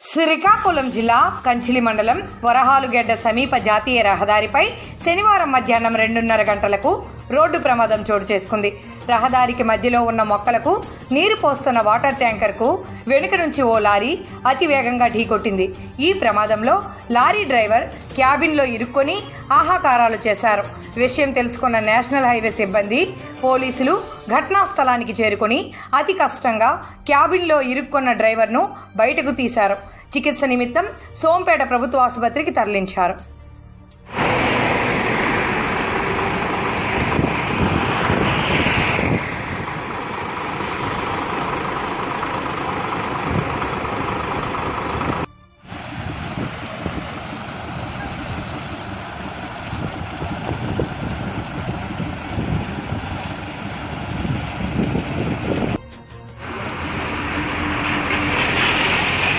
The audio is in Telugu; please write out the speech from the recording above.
శ్రీకాకుళం జిల్లా కంచిలి మండలం వరహాలుగెడ్డ సమీప జాతీయ రహదారిపై శనివారం మధ్యాహ్నం రెండున్నర గంటలకు రోడ్డు ప్రమాదం చోటు చేసుకుంది. రహదారికి మధ్యలో ఉన్న మొక్కలకు నీరు పోస్తున్న వాటర్ ట్యాంకర్కు వెనుక నుంచి ఓ లారీ అతివేగంగా ఢీకొట్టింది ఈ ప్రమాదంలో లారీ డ్రైవర్ క్యాబిన్లో ఇరుక్కొని ఆహాకారాలు చేశారు. విషయం తెలుసుకున్న నేషనల్ హైవే సిబ్బంది పోలీసులు ఘటనా స్థలానికి చేరుకొని అతి కష్టంగా క్యాబిన్లో ఇరుక్కున్న డ్రైవర్ను బయటకు తీశారు. చికిత్స నిమిత్తం సోంపేట ప్రభుత్వ ఆసుపత్రికి తరలించారు.